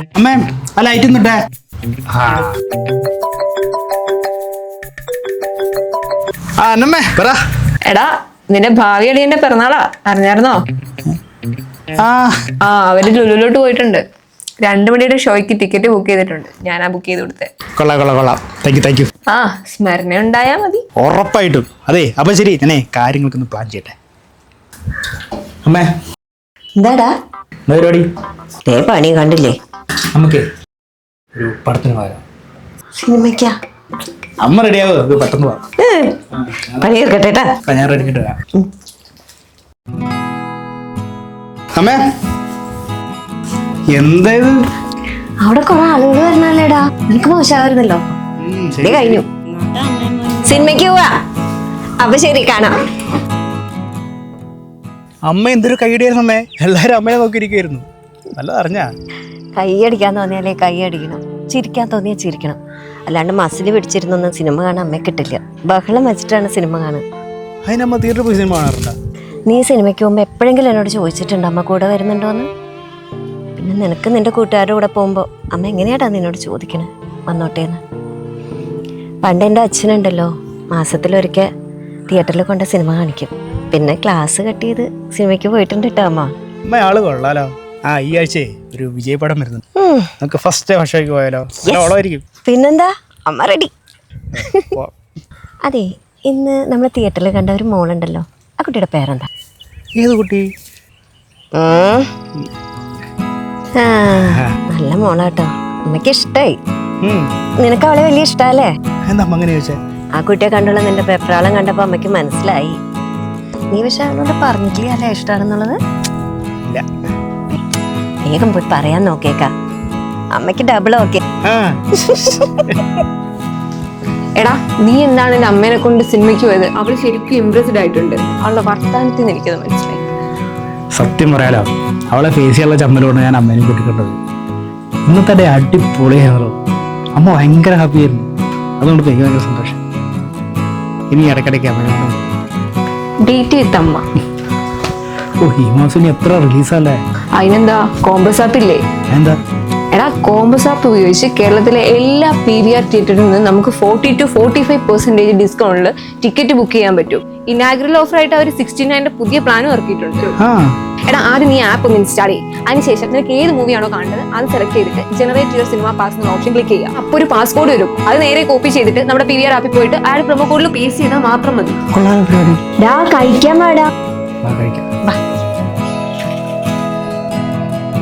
അമ്മേ ആ ലൈറ്റ് ഒന്നിട്ടെ ആ. അന്നമ്മേ. പറ. എടാ നിന്റെ ഭാവി അടിയന്റെ പിറന്നാളാ. അറിഞ്ഞായിരുന്നോ? ആ. ആ അവർ ലുലുലോട്ട് പോയിട്ടുണ്ട്. രണ്ടു മണിയുടെ ഷോയ്ക്ക് ടിക്കറ്റ് ബുക്ക് ചെയ്തിട്ടുണ്ട്. ഞാൻ ആ ബുക്ക് ചെയ്ത് കൊടുത്തേ. കൊള്ളാം കൊള്ളാം കൊള്ളാം. താങ്ക് യു താങ്ക് യു ആ സ്മരണ ഉണ്ടായാ മതി. ഉറപ്പായിട്ടും. അതെ അപ്പൊ ശരി ഞാനേ കാര്യങ്ങൾക്കൊന്ന് പ്ലാൻ ചെയ്യട്ടെ. അമ്മേ. എന്താടാ? എന്താ പരിപാടി? ദേ പണി കണ്ടില്ലേ? നമുക്ക് ഒരു പടത്തിന് സിനിമയ്ക്കാ? അമ്മ റെഡിയാവോ? നമുക്ക് പെട്ടെന്ന് ഏ, പണി തീർക്കട്ടെ ട്ടാ. ആ, ഞാൻ റെഡി വരാം അമ്മേ എന്തായത് അവിടെ കുറെ ആളുകൾ വരണല്ലേടാ. എനിക്ക് മോശമായിരുന്നല്ലോ. ശരി. കഴിഞ്ഞു. സിനിമയ്ക്ക് പോവാ. അപ്പൊ ശരി കാണാം. അമ്മ എന്തൊരു കൈയടിയായിരുന്നു അമ്മേ? എല്ലാരും അമ്മയെ നോക്കിയിരിക്കുവായിരുന്നു. നല്ലത് അറിഞ്ഞാ കൈയടിക്കാൻ തോന്നിയാലേ കൈയടിക്കണം. ചിരിക്കാൻ തോന്നിയാൽ ചിരിക്കണം. അല്ലാണ്ട് മസിൽ പിടിച്ചിരുന്നൊന്നും സിനിമ കാണാൻ അമ്മ കിട്ടില്ല. ബഹളം വെച്ചിട്ടാണ് സിനിമ കാണുക തിയേറ്ററിൽ പോയി സിനിമ കാണാറുണ്ടോ? നീ സിനിമയ്ക്ക് പോകുമ്പോൾ എപ്പോഴെങ്കിലും എന്നോട് ചോദിച്ചിട്ടുണ്ട്? അമ്മ കൂടെ വരുന്നുണ്ടോന്ന്? പിന്നെ നിനക്ക് നിന്റെ കൂട്ടുകാരുടെ കൂടെ പോകുമ്പോൾ അമ്മ എങ്ങനെയാടാ നിന്നോട് ചോദിക്കണേ? വന്നോട്ടേന്ന്. പണ്ട് എന്റെ അച്ഛനുണ്ടല്ലോ. മാസത്തിലൊരിക്കൽ തിയേറ്ററിൽ കൊണ്ട് സിനിമ കാണിക്കും. പിന്നെ ക്ലാസ് കട്ട് ചെയ്ത് സിനിമയ്ക്ക് പോയിട്ടുണ്ട് കേട്ടോ അമ്മ. അമ്മ ആൾ കൊള്ളാലോ? ആ ഈ ആഴ്ചയെ ഒരു വിജയപടം വരുന്നുണ്ട് നമുക്ക് ഫസ്റ്റ് ഭക്ഷണക്ക് പോയാലോ? ഓളമായിരിക്കും. പിന്നെന്താ? അമ്മ റെഡി അതെ ഇന്ന് നമ്മൾ തിയേറ്ററിൽ കണ്ട ഒരു മോളുണ്ടല്ലോ. ആ കുട്ടിയുടെ പേരെന്താ? ഏത് കുട്ടി? നല്ല മോളാട്ടോ. അമ്മയ്ക്ക് ഇഷ്ടായി. നിനക്ക് അവളെ വലിയ ഇഷ്ടല്ലേ? എന്താ അങ്ങനെ ചോദിച്ചേ? ആ കുട്ടിയെ കണ്ടുള്ള നിന്റെ പെപ്രാളം കണ്ടപ്പോ അമ്മയ്ക്ക് മനസ്സിലായി. നീ പക്ഷെ അവളോട് പറഞ്ഞിട്ടില്ല അല്ലേ ഇഷ്ടമാണെന്നുള്ളത് വേഗം പോയി പറയാൻ നോക്കേക്കാ അമ്മയ്ക്ക് ഡബിൾ ഓക്കെ എടാ നീ എന്താണ് എന്റെ അമ്മേനെ കൊണ്ട് സിനിമയ്ക്ക് പോയത്? അവൾ ശരിക്കും ഇംപ്രസ്ഡ് ആയിട്ടുണ്ട്. അവളുടെ വർത്താനത്തിൽ നിന്ന് എനിക്കത് മനസ്സിലായി. സത്യം പറയാലോ അവളെ ഫേസ് ചെയ്യാനുള്ള ചമ്മലോട് ഞാൻ അമ്മേനെ കൂട്ടിക്കൊണ്ടത്. ഇന്നത്തെ ഡേ അടിപൊളിയാണല്ലോ അമ്മ ഭയങ്കര ഹാപ്പി ആയിരുന്നു. അതുകൊണ്ട് ഭയങ്കര സന്തോഷം. ഇനി ഇടയ്ക്കിടയ്ക്ക് അമ്മ ഡേറ്റ് വിത്ത് അമ്മ. ഈ മാസം എത്ര റിലീസല്ലേ? അതിനെന്താ കോംബസ് ആപ്പ് ഇല്ലേ? എന്താ? എടാ കോംബസ് ആപ്പ് ഉപയോഗിച്ച് കേരളത്തിലെ എല്ലാ പി വി ആർ തിയേറ്ററിൽ നിന്ന് നമുക്ക് forty two forty five percentage ഡിസ്കൗണ്ടിൽ ticket book ചെയ്യാൻ പറ്റും. ഇനാഗ്രൽ ഓഫർ ആയിട്ട് അവർ സിക്സ്റ്റി നയന്റെ പുതിയ പ്ലാനും ഇറക്കിയിട്ടുണ്ട് എടാ ആദ്യം നീ ആപ്പ് ഒന്ന് ഇൻസ്റ്റാൾ ചെയ്യും. അതിനുശേഷം നിനക്ക് ഏത് മൂവിയാണോ കാണുന്നത് അത് സെലക്ട് ചെയ്തിട്ട് ജനറേറ്റ് യുവർ സിനിമ പാസ് എന്ന ഓപ്ഷൻ ക്ലിക്ക് ചെയ്യുക. അപ്പോൾ ഒരു പാസ്പോർട്ട് വരും. അത് നേരെ കോപ്പി ചെയ്തിട്ട് നമ്മുടെ പി വി ആർ ആപ്പിൽ പോയിട്ട് ആ പ്രൊമോ കോഡിൽ പേസ്റ്റ് ചെയ്താൽ മാത്രം മതി. കഴിക്കാൻ ആ കഴിക്കാം.